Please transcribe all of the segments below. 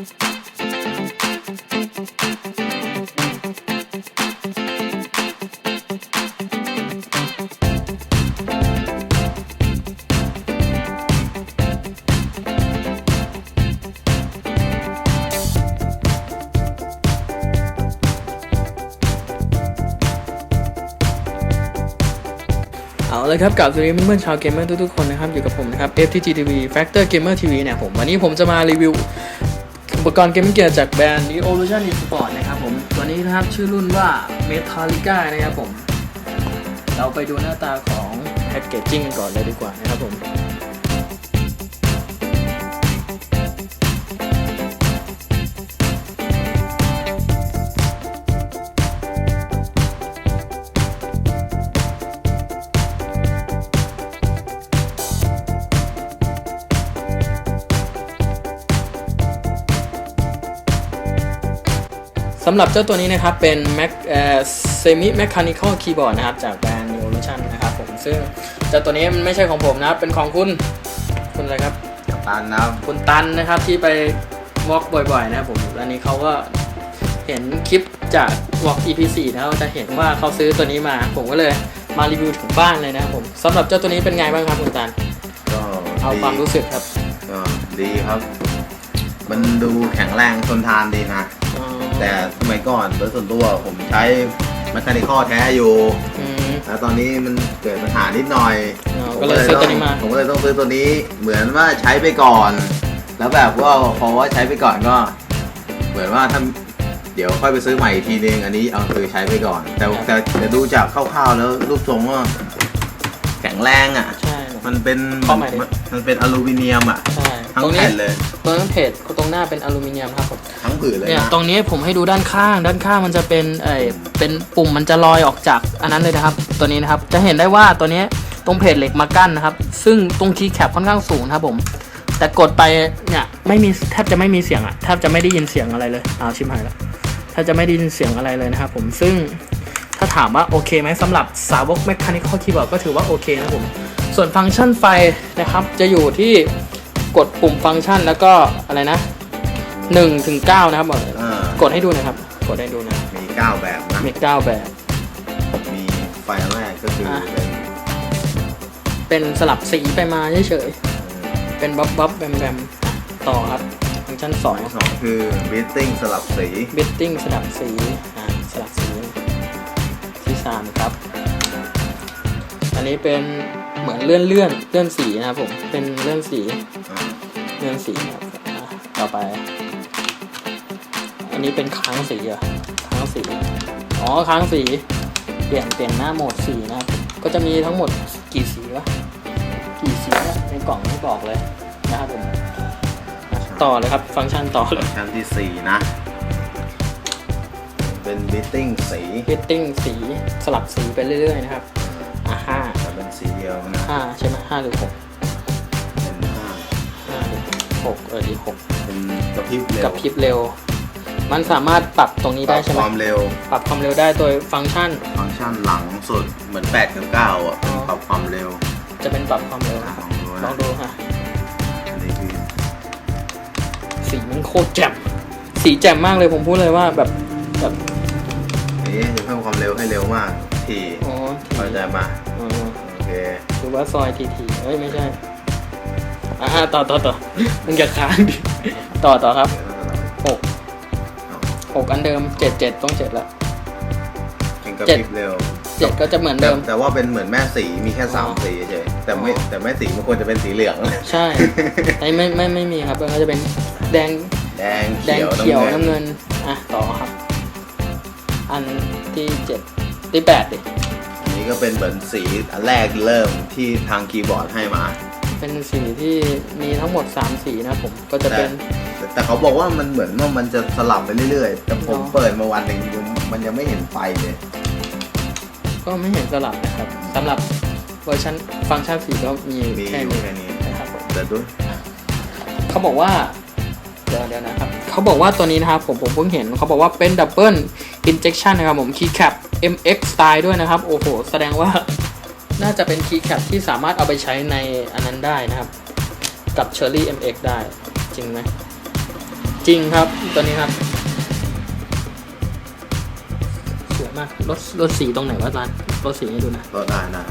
เอาเลยครับกับสวัสดีเพื่อนๆชาวเกมเมอร์ทุกๆคนนะครับอยู่กับผมนะครับ FTG TV Factor Gamer TV เนี่ยผมวันนี้ผมจะมารีวิว อุปกรณ์เกมเกียร์จากแบรนด์ Evolution Esport นะครับผม ตัวนี้นะครับชื่อรุ่นว่า Metallica นะครับผม เราไปดูหน้าตาของแพคเกจจิ้งกันก่อนเลยดีกว่านะครับผมำหรับเจ้าตัวนี้นะครับเป็น Mac เอ่อ Semi Mechanical Keyboard นะครับ จากแบรนด์ Evolution นะครับผมซึ่งเจ้าตัวนี้มันไม่ใช่ของผมนะครับ เป็นของคุณ คุณอะไรครับ กับตันนะครับคุณตันนะครับที่ไปวอล์กบ่อยๆนะครับผมอันนี้เขาก็เห็นคลิปจากวอล์ก EP 4นะครับจะเห็นว่าเขาซื้อตัวนี้มา ผมก็เลยมารีวิวถึงบ้านเลยนะครับผมสำหรับเจ้าตัวนี้เป็นไงบ้างครับคุณตัน ก็เอาดีความรู้สึกครับ ก็ดีครับ มันดูแข็งแรงทนทานดีนะอ๋อ แต่สมัยก่อนโดยส่วนตัวผมใช้แมคคานิคอแท้อยู่อืมแล้วตอนนี้มันเกิดปัญหานิดหน่อยอ๋อผมก็เลยซื้อตัวนี้มาผมก็เลยต้องซื้อตัวนี้เหมือนว่าใช้ไปก่อน แล้วแบบว่าพอว่าใช้ไปก่อนก็ เหมือนว่าถ้าเดี๋ยวค่อยไปซื้อใหม่อีกทีนึงอันนี้เอาคือใช้ไปก่อน แต่แต่แต่ดูจากคร่าวๆแล้วรูปทรงก็แข็งแรงอะ ใช่ มันเป็นเข้าใหม่ดิมันมันเป็นอลูมิเนียมอะใช่ทั้งตรงนี้แผ่นเลย ตรงนั้นเพจตรงหน้าเป็นอลูมิเนียมครับผม ทั้งผืนเลยเนี่ยนะตรงนี้ผมให้ดูด้านข้าง ด้านข้างมันจะเป็นเออเป็นปุ่มมันจะลอยออกจากอันนั้นเลยนะครับ ตัวนี้นะครับจะเห็นได้ว่าตัวนี้ตรงเพจเหล็กมากั้นนะครับ ซึ่งตรงคีย์แคปค่อนข้างสูงนะครับผม แต่กดไปเนี่ยไม่มีแทบจะไม่มีเสียงอะแทบจะไม่ได้ยินเสียงอะไรเลยอ้าวชิบหายแล้วแทบจะไม่ได้ยินเสียงอะไรเลยนะครับผมซึ่งถ้าถามว่าโอเคไหมสำหรับสาวก Mechanical Keyboard ก็ถือว่าโอเคนะครับผม ส่วนฟังก์ชันไฟนะครับจะอยู่ที่กดปุ่มฟังก์ชันแล้วก็อะไรนะ 1ถึง9นะครับอ่ากดให้ดูหนะครับ กดให้ดูหนะมีเก้าแบบนะ มีเก้าแบบ มีไฟแรกก็คืออะ เป็นเป็นสลับสีไปมาเฉยๆเป็นบ๊อบบ๊อบแบมแบมต่อครับฟังก์ชันสองสองคือบิทติ้งสลับสี บิตติ้งสลับสีอ่าสลับสีที่สามครับ อันนี้เป็นเหมือนเลื่อนเลื่อนเลื่อนสีนะครับผม เป็นเลื่อนสีอ่าเลื่อนสีครับอะต่อไปอั นนี้เป็นค้างสีเหรอะค้างสี อ๋อค้างสี เปลี่ยนเปลี่ยนหน้าโหมดสีนะครับ ก็จะมีทั้งหมดกี่สีวะ กี่สีวะในกล่องไม่บอกเลยนะครับผมอะต่อเลยครับ ฟังก์ชันต่อเลยชั้นที่สี่นะ เป็นบิทติ้งสีฟิตติ้งสีสลับสีไปเรื่อยๆนะครับ อะห้าแต่เป็นสีเดียวนะ ห้าใช่ไหมห้าหรือหกเป็นห้าห้าหรือหกเออดีหกเป็นกระพริบเร็ว กับพริบเร็ว มันสามารถปรับตรงนี้ปได้รับใช่ไหคมวามเร็วปรับความเร็วได้โดยฟังก์ชัน ฟังก์ชันหลังสุดเหมือน8กับ9อะอ๋อปรับความเร็วจะเป็นปรับความเร็วอะนะครับลลอองงดูดูนะฮะอันนี้คือสีมันโคตรแจ่มสีแจ่มมากเลยผมพูดเลยว่าแบบแบบนี่จะเพิ่มความเร็วให้เร็วมากทีอ๋อเข้าใจมาอ๋อโอเคหรือว่าซอยทีทีเอ้ยไม่ใช่อ่าต่อต่อต่อมึงอย่าค้างดิต่อต่อครับหก หกอันเดิมเจ็ดเจ็ดต้องเจ็ดละเป็นกระเจ็ด พริบเร็วเจ็ดก็จะเหมือนแต่เดิม แต่ว่าเป็นเหมือนแม่สีมีแค่สามอ๋อสีเฉยแต่ไม่อ๋อ แต่แม่สีมันควรจะเป็นสีเหลือง ใช่ไอ้ไม่ไม่ไม่มีครับมันก็จะเป็นแดงแดงแดงเขียวเขียวน้ำน้ำเงินเงินอะต่อครับ อันที่เจ็ดที่แปดดิ อันนี้ก็เป็นเหมือนสีอันแรกเริ่มที่ทางคีย์บอร์ดให้มา เป็นสีที่มีทั้งหมด 3 สีนะผมก็จะเป็น แต่แต่เขาบอกว่ามันเหมือนว่ามันจะสลับไปเรื่อยๆ แต่ผมอ๋อ เปิดมาวันหนึ่งยังมันยังไม่เห็นไฟเลยก็ไม่เห็นสลับนะครับสำหรับเวอร์ชันฟังก์ชันสีก็มีมีแค่อยู่นี้แค่นี้นะครับผม แต่ดูเขาบอกว่าเดี๋ยวเดี๋ยวนะครับเขาบอกว่าตัวนี้นะครับผมผมเพิ่งเห็นเขาบอกว่าเป็นดับเบิลอินเจ t ชันนะครับผม keycap MX style ด้วยนะครับ โอ้โห แสดงว่า น่าจะเป็น keycap ที่สามารถเอาไปใช้ในอันนั้นได้นะครับ กับ Cherry MX ได้จริงไหมจริงครับตัวนี้ครับสวยมากรถรถสีตรงไหนวะร้านรถสีให้ดูนะก็ได้นะ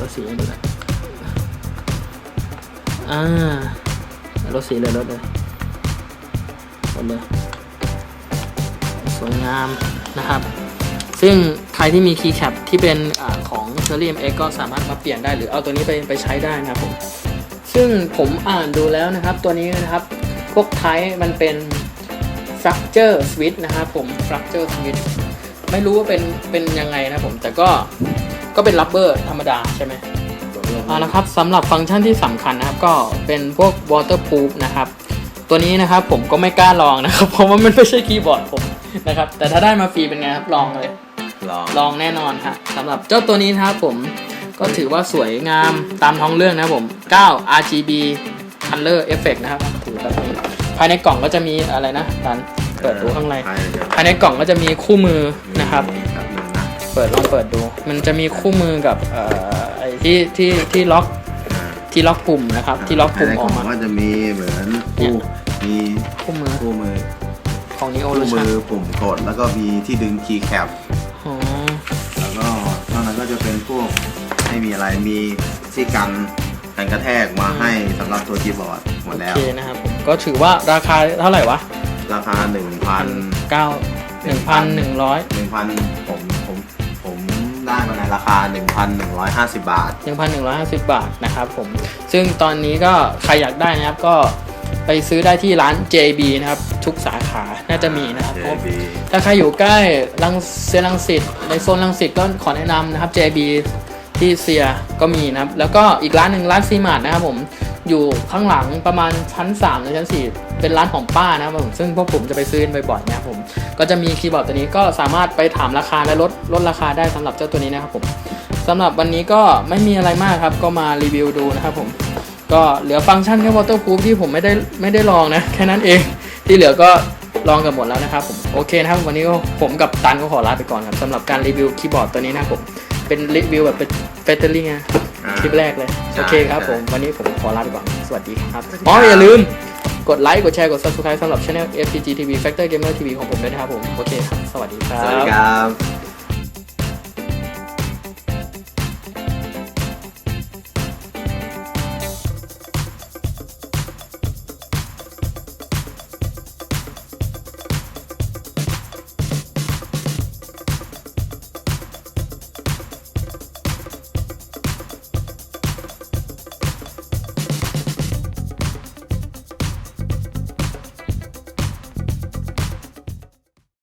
รถสีให้ดูนะอ่ารถสีเลยรถเลยรถเลยสวยงามนะครับ ซึ่งใครที่มีคีย์แคปที่เป็นอาของ c h e r r y MX ก็สามารถมาเปลี่ยนได้หรือเอาตัวนี้ไปไปใช้ได้นะครับผมซึ่งผมอ่านดูแล้วนะครับ ตัวนี้นะครับพวกไทป์มันเป็น structure switch นะครับผม structure switch ไม่รู้ว่าเป็นเป็นยังไงนะครับผม แต่ก็ก็เป็น rubber ธรรมดาใช่ไหมเอาละครับสำหรับฟังก์ชันที่สำคัญนะครับ ก็เป็นพวก waterproof นะครับ ตัวนี้นะครับผมก็ไม่กล้าลองนะครับ เพราะว่ามันไม่ใช่คีย์บอร์ดผมนะครับ แต่ถ้าได้มาฟรีเป็นไงครับลองเลย ลองลองแน่นอนครับสำหรับเจ้าตัวนี้นะครับผมก็ถือว่าสวยงามตามท้องเรื่องนะครับผม 9 RGB color effect นะครับถือแบบนี้ภายในกล่องก็จะมีอะไรนะดันเปิดดูข้างในภายใน ภายในกล่องก็จะมีคู่มือนะครับมีครับหนึ่งนะเปิดลองเปิดดู มันจะมีคู่มือกับเอ่อไอ้ที่ที่ที่ล็อกอ่าที่ล็อกปุ่มนะครับ ที่ล็อกปุ่มภายในออกล่มาก็จะมีเหมือนเนี่คู่ยมีคู่มือคู่มือของ Neo คู่มื Lution อปุ่มกดแล้วก็มีที่ดึงคีย์แคป จะเป็นพวกไม่มีอะไรมีที่กันกันกระแทกมาให้สำหรับตัวคีย์บอร์ดหมดโอแล้วเคนะครับผมก็ถือว่าราคาเท่าไหร่วะราคา 1,000 เก้าหนึ่งพันหนึ่งร้อย1,000ผมผมผมได้มาในราคา 1,150 บาท1,150บาทนะครับผมซึ่งตอนนี้ก็ใครอยากได้นะครับก็ ไปซื้อได้ที่ร้าน JB นะครับ ทุกสาขาน่าจะมีนะครับเพราะ JB ถ้าใครอยู่ใกล้ลังเซียรังสิตในโซนลังสิตก็ขอแนะนำนะครับ JB ที่เซียก็มีนะครับ แล้วก็อีกร้านหนึ่งร้านซีมาร์ทนะครับผมอยู่ข้างหลังประมาณชั้น3หรือชั้น 4 เป็นร้านของป้านะครับผมซึ่งพวกผมจะไปซื้อกันบ่อยๆนะครับผมก็จะมีคีย์บอร์ดตัวนี้ก็สามารถไปถามราคาและลดลดราคาได้สำหรับเจ้าตัวนี้นะครับผมสำหรับวันนี้ก็ไม่มีอะไรมากครับ ก็มารีวิวดูนะครับผม ก็เหลือฟังก์ชันแค่ waterproof ที่ผมไม่ได้ไม่ได้ลองนะ แค่นั้นเอง ที่เหลือก็ลองกันหมดแล้วนะครับผมโอเคนะครับวันนี้ก็ผมกับตันก็ขอลาไปก่อนครับสำหรับการรีวิวคีย์บอร์ดตัวนี้นะครับผมเป็นรีวิวแบบเป็นเฟเตอร์ลิงนะอ่าคลิปแรกเลยใช่โอเคครับผมใช่วันนี้ผมขอลาไปก่อนสวัสดีครับสวัสดีครับอ๋ออย่าลืมกดไลค์ กดแชร์ กด subscribe สำหรับช่อง FPG TV Factor Gamer TV ของผมด้วยนะครับผม โอเคครับ สวัสดีครัสวัสดีบครับ